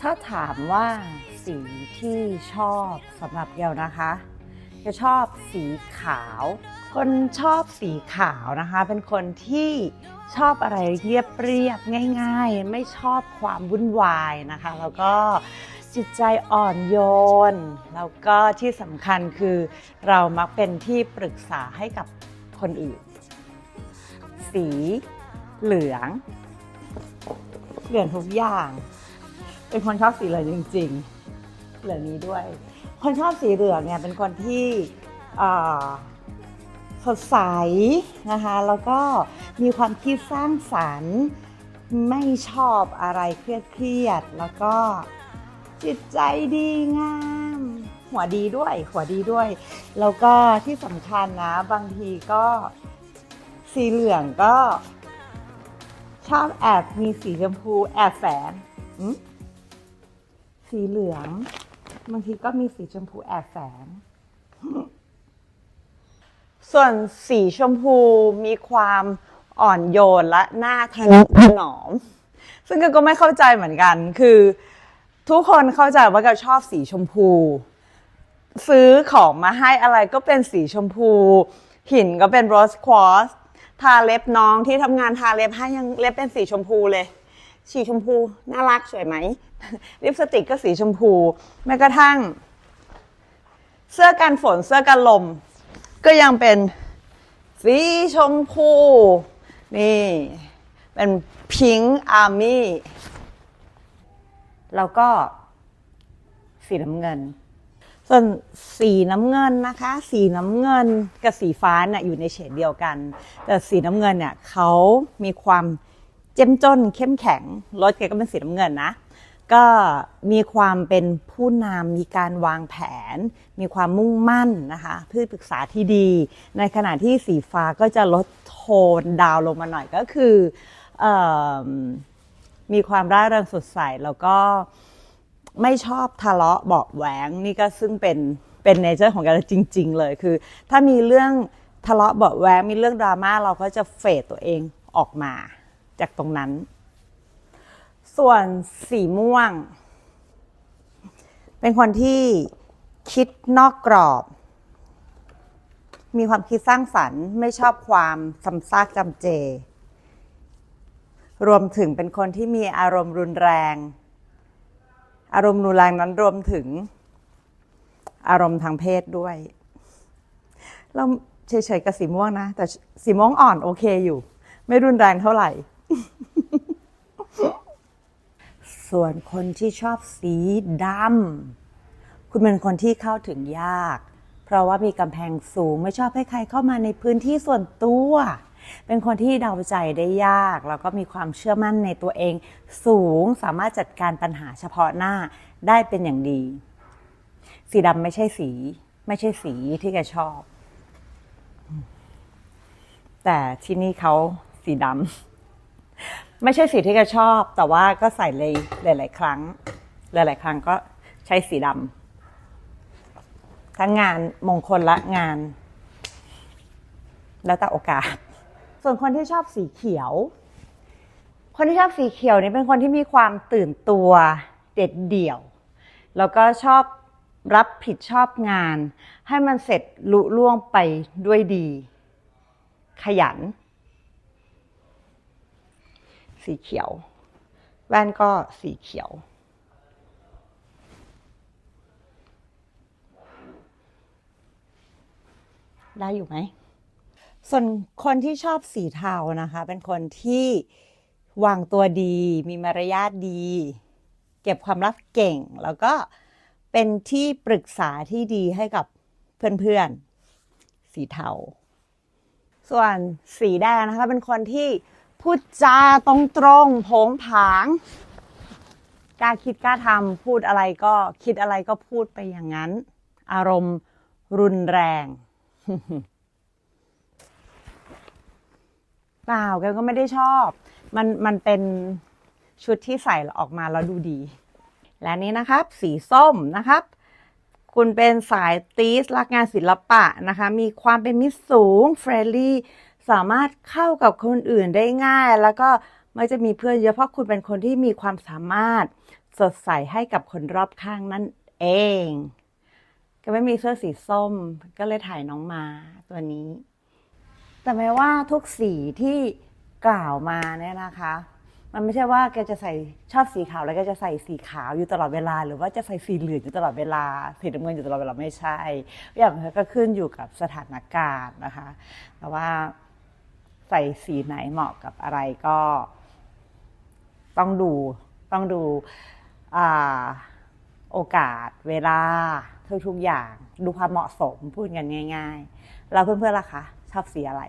ถ้าถามว่าสีที่ชอบสำหรับเกลนะคะจะชอบสีขาว คนชอบสีขาวนะคะ เป็นคนที่ชอบอะไรเรียบเรียบง่าย ๆ ไม่ชอบความวุ่นวายนะคะ แล้วก็จิตใจอ่อนโยน แล้วก็ที่สำคัญคือเรามักเป็นที่ปรึกษาให้กับคนอื่น สีเหลือง เหลืองทุกอย่าง เป็นคนชอบสีเหลืองจริง ๆ เหลืองนี้ด้วย คนชอบสีเหลืองเนี่ยเป็นคนที่สดใสนะคะแล้วก็มีความคิดสร้างสรรค์ไม่ชอบอะไรเครียดๆแล้วก็จิตใจดีงาม หัวดีด้วย หัวดีด้วย แล้วก็ที่สำคัญนะ บางทีก็สีเหลืองก็ชอบแอบมีสีชมพูแอบแฝงอืม สีเหลือง บางทีก็มีสีชมพูแอบแฝง ส่วนสีชมพูมีความอ่อนโยนและน่าทะนุถนอม ซึ่งก็ก็ไม่เข้าใจเหมือนกัน คือทุกคนเข้าใจว่าเราชอบสีชมพู ซื้อของมาให้อะไรก็เป็นสีชมพู หินก็เป็นโรสควอสทาเล็บน้องที่ทำงานทาเล็บให้ยังเล็บเป็นสีชมพูเลย สีชมพูน่ารักสวยไหมลิปสติกก็สีชมพูแม้กระทั่ง เสื้อกันฝนเสื้อกันลม ก็ยังเป็นสีชมพู นี่ เป็นพิงค์อาร์มี่แล้วก็สีน้ำเงิน ส่วนสีน้ำเงินนะคะ สีน้ำเงินกับสีฟ้าเนี่ยอยู่ในเฉดเดียวกัน แต่สีน้ำเงินเนี่ยเขามีความ เจ้มจนเข้มแข็ง รถแกก็เป็นสีน้ำเงินนะ ก็มีความเป็นผู้นำมีการวางแผน มีความมุ่งมั่นนะคะเพื่อปรึกษาที่ดี ในขณะที่สีฟ้าก็จะลดโทนดาวลงมาหน่อยก็คืออมีความร่าเริงสดใสแล้วก็ไม่ชอบทะเลาะเบาแหวงนี่ก็ซึ่งเป็นเป็นเนเจอร์ของกันจริง ๆ เลยคือ ถ้ามีเรื่องทะเลาะเบาแหวงมีเรื่องดราม่าเราก็จะเฟดตัวเองออกมา จากตรงนั้น ส่วนสีม่วง เป็นคนที่คิดนอกกรอบ มีความคิดสร้างสรรค์ ไม่ชอบความซ้ำซากจำเจ รวมถึงเป็นคนที่มีอารมณ์รุนแรง อารมณ์รุนแรงนั้นรวมถึง อารมณ์ทางเพศด้วย เราเฉยๆกับสีม่วงนะ แต่สีม่วงอ่อนโอเคอยู่ ไม่รุนแรงเท่าไหร่ ส่วนคนที่ชอบสีดำคุณเป็นคนที่เข้าถึงยาก เพราะว่ามีกำแพงสูงไม่ชอบให้ใครเข้ามาในพื้นที่ส่วนตัว เป็นคนที่เดาใจได้ยาก แล้วก็มีความเชื่อมั่นในตัวเอง สูงสามารถจัดการปัญหาเฉพาะหน้าได้เป็นอย่างดี สีดำไม่ใช่สี ไม่ใช่สีที่แกชอบ แต่ที่นี่เขาสีดำ ไม่ใช่สีที่แกชอบ แต่ว่าก็ใส่เลยหลาย ๆ ครั้ง หลาย ๆ ครั้งก็ใช้สีดำทั้งงานมงคลและงาน แล้วแต่โอกาส ส่วนคนที่ชอบสีเขียว คนที่ชอบสีเขียวนี่เป็นคนที่มีความตื่นตัวเด็ดเดี่ยว แล้วก็ชอบรับผิดชอบงาน ให้มันเสร็จลุล่วงไปด้วยดี ขยัน สีเขียว แว่นก็สีเขียว ได้อยู่ไหม ส่วนคนที่ชอบสีเทานะคะ เป็นคนที่วางตัวดี มีมารยาทดี เก็บความลับเก่ง แล้วก็เป็นที่ปรึกษาที่ดีให้กับเพื่อนๆ สีเทา ส่วนสีแดงนะคะ เป็นคนที่ พูดจาตรงๆโผงผางกล้าคิดกล้าทำพูดอะไรก็คิดอะไรก็พูดไปอย่างนั้น อารมณ์รุนแรงเปล่าแกก็ไม่ได้ชอบ มันมันเป็นชุดที่ใส่ออกมาแล้วดูดี และนี้นะครับ สีส้มนะครับ คุณเป็นสายตีสรักงานศิลปะนะคะ มีความเป็นมิตรสูงเฟรนลี่ สามารถเข้ากับคนอื่นได้ง่าย แล้วก็ไม่จะมีเพื่อนเยอะเพราะคุณเป็นคนที่มีความสามารถสดใสให้กับคนรอบข้างนั่นเอง ก็ไม่มีเสื้อสีส้ม ก็เลยถ่ายน้องมาตัวนี้ แต่แม้ว่าทุกสีที่กล่าวมาเนี่ยนะคะ มันไม่ใช่ว่าแกจะใส่ชอบสีขาวแล้วก็จะใส่สีขาวอยู่ตลอดเวลา หรือว่าจะใส่สีเหลืองอยู่ตลอดเวลาสีน้ำเงินอยู่ตลอดเวลาไม่ใช่อย่างมันก็ขึ้นอยู่กับสถานการณ์นะคะ แต่ว่า ใส่สีไหนเหมาะกับอะไรก็ต้องดูต้องดูอโอกาสเวลาทุกๆอย่าง ดูความเหมาะสมพูดกันง่าย ๆ แล้วเพื่อนๆล่ะคะ ชอบสีอะไร